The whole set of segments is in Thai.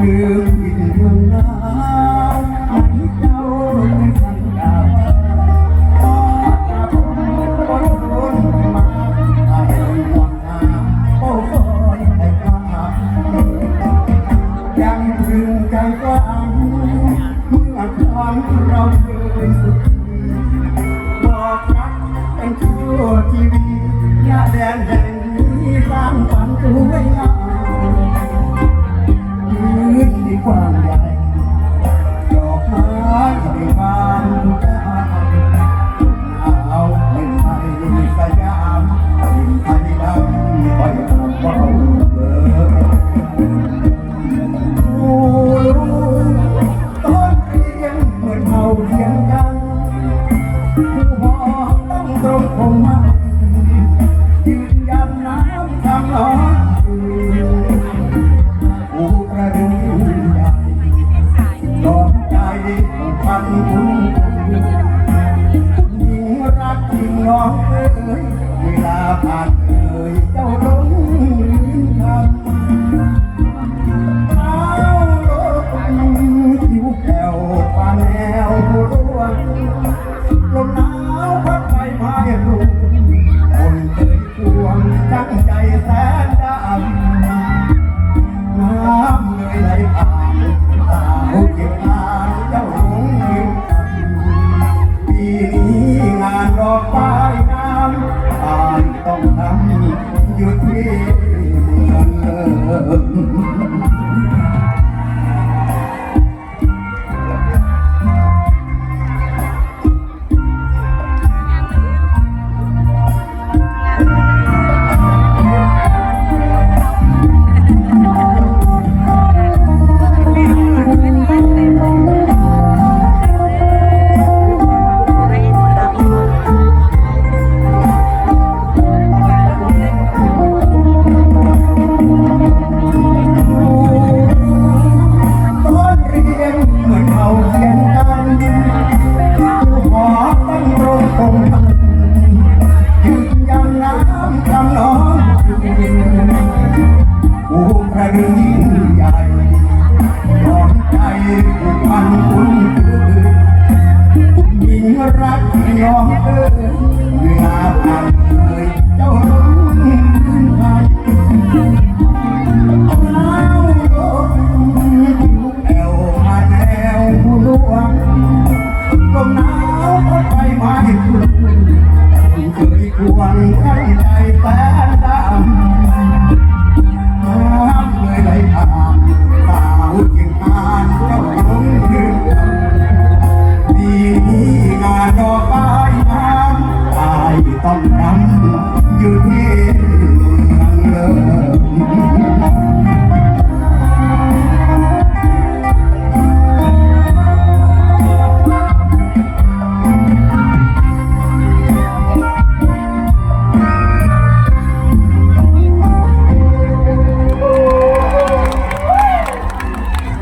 ลืมกินเมืองน้า ยเวลาผ่านเลยเจ้าลงลืมคำเท้าลงผิวแก้วป่าแนวร่วงลมหนาวพัดไปพายรุ่คนเคยควงตั้งใจแสนดำน้ำเลยไหานสาเก็งาเจ้าหลงลืมคำปีนี้งานรอไ you.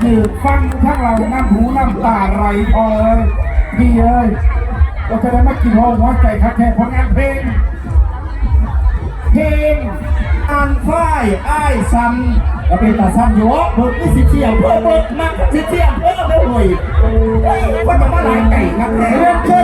คือฟังทั้งเราน้ำหูน้ำตาไหลพอเลยดีเลยเราจะได้มากินโฮมหัวใจคักแค่ผลงานเพลง เพลงอ่านฝ้ายไอ้ซ้ำก็เป็นตาซ้ำอยู่เบิกนี่สิเที่ยวเพิ่มเบิกมากสิเที่ยวเพิ่มได้ห่วยคนมาหลายไก่ครับแน่